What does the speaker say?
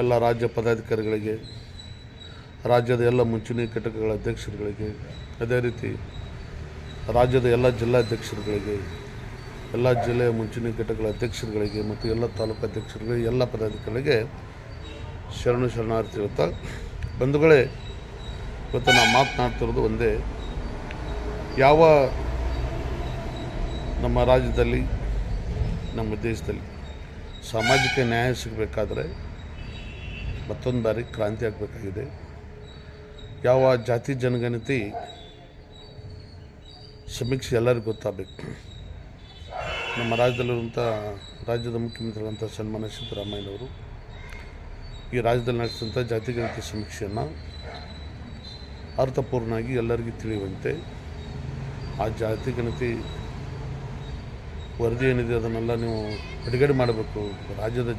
ಎಲ್ಲ ರಾಜ್ಯ ಪದಾಧಿಕಾರಿಗಳಿಗೆ, ರಾಜ್ಯದ ಎಲ್ಲ ಮುಂಚೂಣಿ ಘಟಕಗಳ ಅಧ್ಯಕ್ಷರುಗಳಿಗೆ, ಅದೇ ರೀತಿ ರಾಜ್ಯದ ಎಲ್ಲ ಜಿಲ್ಲಾಧ್ಯಕ್ಷರುಗಳಿಗೆ ಎಲ್ಲ ಜಿಲ್ಲೆಯ ಮುಂಚೂಣಿ ಘಟಕಗಳ ಅಧ್ಯಕ್ಷರುಗಳಿಗೆ ಮತ್ತು ಎಲ್ಲ ತಾಲೂಕು ಅಧ್ಯಕ್ಷರುಗಳಿಗೆ, ಎಲ್ಲ ಪದಾಧಿಕಾರಿಗಳಿಗೆ ಶರಣು ಶರಣಾರ್ಥಿ ಹೇಳ್ತಾ, ಬಂಧುಗಳೇ, ಇವತ್ತು ನಾವು ಮಾತನಾಡ್ತಿರೋದು ಒಂದೇ, ಯಾವ ನಮ್ಮ ರಾಜ್ಯದಲ್ಲಿ, ನಮ್ಮ ದೇಶದಲ್ಲಿ ಸಾಮಾಜಿಕ ನ್ಯಾಯ ಸಿಗಬೇಕಾದ್ರೆ ಮತ್ತೊಂದು ಬಾರಿ ಕ್ರಾಂತಿ ಆಗಬೇಕಾಗಿದೆ. ಯಾವ ಜಾತಿ ಜನಗಣತಿ ಸಮೀಕ್ಷೆ ಎಲ್ಲರಿಗೂ ಗೊತ್ತಾಗಬೇಕು. ನಮ್ಮ ರಾಜ್ಯದಲ್ಲಿರುವಂಥ ರಾಜ್ಯದ ಮುಖ್ಯಮಂತ್ರಿಗಳಂಥ ಸನ್ಮಾನ್ಯ ಸಿದ್ದರಾಮಯ್ಯನವರು ಈ ರಾಜ್ಯದಲ್ಲಿ ನಡೆಸಿದಂಥ ಜಾತಿ ಗಣತಿ ಸಮೀಕ್ಷೆಯನ್ನು ಅರ್ಥಪೂರ್ಣವಾಗಿ ಎಲ್ಲರಿಗೂ ತಿಳಿಯುವಂತೆ ಆ ಜಾತಿ ಗಣತಿ ವರದಿ ಏನಿದೆ ಅದನ್ನೆಲ್ಲ ನೀವು ಬಿಡುಗಡೆ ಮಾಡಬೇಕು. ರಾಜ್ಯದ